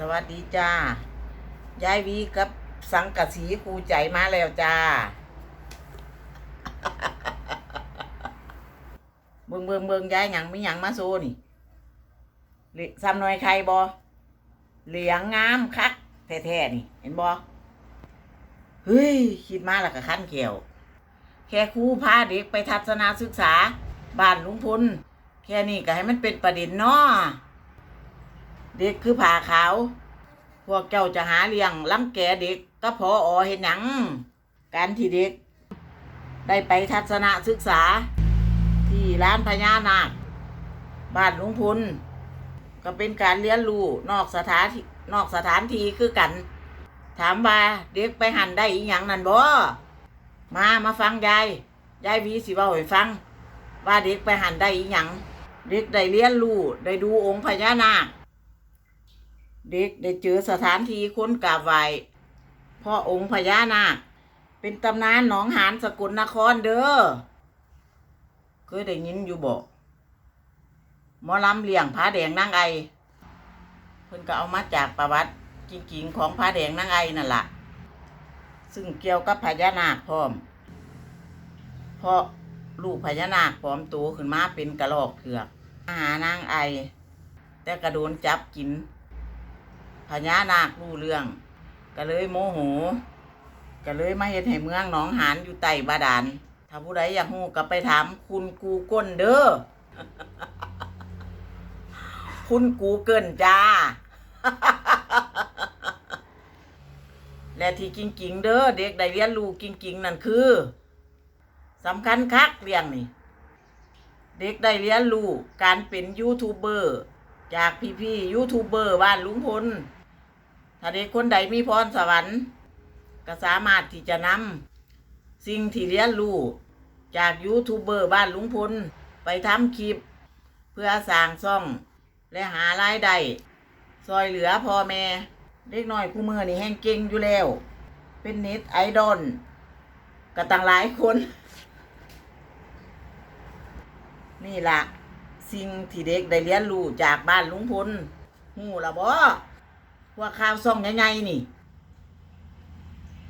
สวัสดีจ้ายายวีกับสังกะสีครูใจมาแล้วจ้าเบิงเบิงเบิงยายหยังไม่หยังมาโซนี่เหลซ้ำหน่อยใครบอเหลียงงามคักแท้ๆนี่ เห็นบอเฮ้ย คิดมาแล้วก็ขั้นเขียว แค่ครูพาเด็กไปทัศนศึกษา บ้านลุงพลแค่นี้ก็ให้มันเป็นประเด็นเนาะ เด็กคือผ่าขาว พวกเจ้าจะหาเลี้ยงลังแกเด็กก็พออเห็นหยัง การที่เด็ก ได้ไปทัศนศึกษา ที่ร้านพญานาค บ้านลุงพุนก็เป็นการเรียนรู้นอกสถานนอกสถานที่คือกัน ถามว่าเด็กไปหันได้อีหยังนั่นบ่มามาฟังยายยายวีสิว่าให้ฟัง ว่าเด็กไปหันได้อีหยังเด็กได้เรียนรู้ได้ดูองค์พญานาค เด็กได้เจอสถานที่ค้นกราบไหว้พ่อองค์พญานาคเป็นตำนานหนองหานสกุลนครเด้อเคยได้ยินอยู่บอกหมอลำเลี้ยงผ้าแดงนางไอเพิ่นก็เอามาจากประวัติจริงๆของผ้าแดงนางไอนั่นละ่ะ ซึ่งเกี่ยวกับพญานาคพร้อมเพราะลูกพญานาคพร้อมตัวขึ้นมาเป็นกระรอกเผือกมาหานางไอ แต่กระโดนจับกิน พญานาครู้เรื่อง ก็เลยโมโห ก็เลยมาเฮ็ดให้เมืองหนองหานอยู่ใต้บาดาล ถ้าผู้ใดอยากฮู้ก็ไปถามคุณกูกิลเด้อ คุณกูเกิลจ้า และที่จริงๆเด้อเด็กได้เรียนรู้จริงๆนั่นคือสำคัญคักเรื่องนี่เด็กได้เรียนรู้การเป็นยูทูบเบอร์ จากพี่ๆยูทูบเบอร์บ้านลุงพล ถ้าเด็กคนใดมีพรสวรรค์ก็สามารถที่จะนำสิ่งที่เรียนรู้จากยูทูบเบอร์บ้านลุงพลไปทำคลิป เพื่อสร้างซ่อง และหารายได้ซอยเหลือพ่อแม่เด็กน้อยคู่มือนี่แห้งเก่งอยู่แล้ว เป็นน็ตไอดอลก็ตั้งหลายคน นี่ละสิ่งที่เด็กได้เรียนรู้จากบ้านลุงพลหูละบ่ ว่าข่าวซ่องใหญ่ๆนี่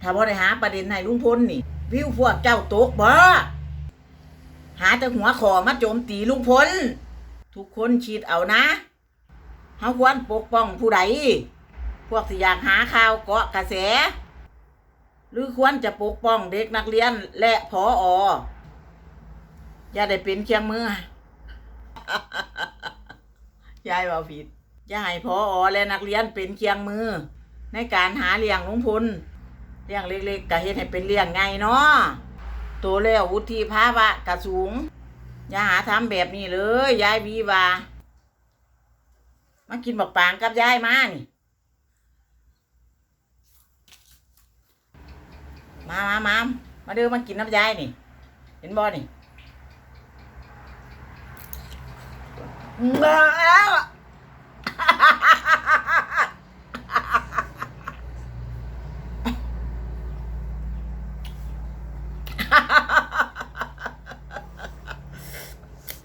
ถ้าบ่ได้หาประเด็นให้ลุงพลนี่ วิวพวกเจ้าตกบ่หาแต่หัวขอมาโจมตีลุงพล ทุกคนคิดเอานะเฮาควรปกป้องผู้ใด พวกที่อยากหาข่าวเกาะกระแส หรือควรจะปกป้องเด็กนักเรียนและพอออย่าได้เป็นเคียงมือ ยายว่าผิด อย่าให้พออและนักเรียนเป็นเคียงมือ ในการหาเลี้ยงลุงพลเลี้ยงเล็กๆก็เฮ็ดให้เป็นเลี้ยงไงเนาะตัวแล้ววุฒิภาวะกระสูง อย่าหาทำแบบนี้เลยยายวีว่ามากินบักปางกับยายมานี่มามามามาเดินมากินน้ำยายนี่ เห็นบ่นี่เบ้แล้ว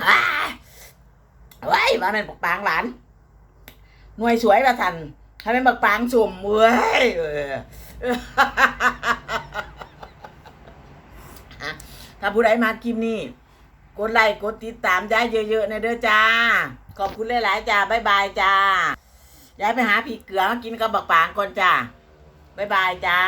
อ้ายเว้ยมาเป็นบักปางหลาน หน่วยสวยประทันถ้าเป็นบักปางสุ่มเว้ยเอถ้าผู้ใดมาคลิปนี้กดไลค์กดติดตามได้เยอะๆนะเด้อจ้า ขอบคุณหลายๆจ้าบ๊ายบายจ้าย้ายไปหาผีเกลือมากินกับบักปางก่อนจ้าบ๊ายบายจ้า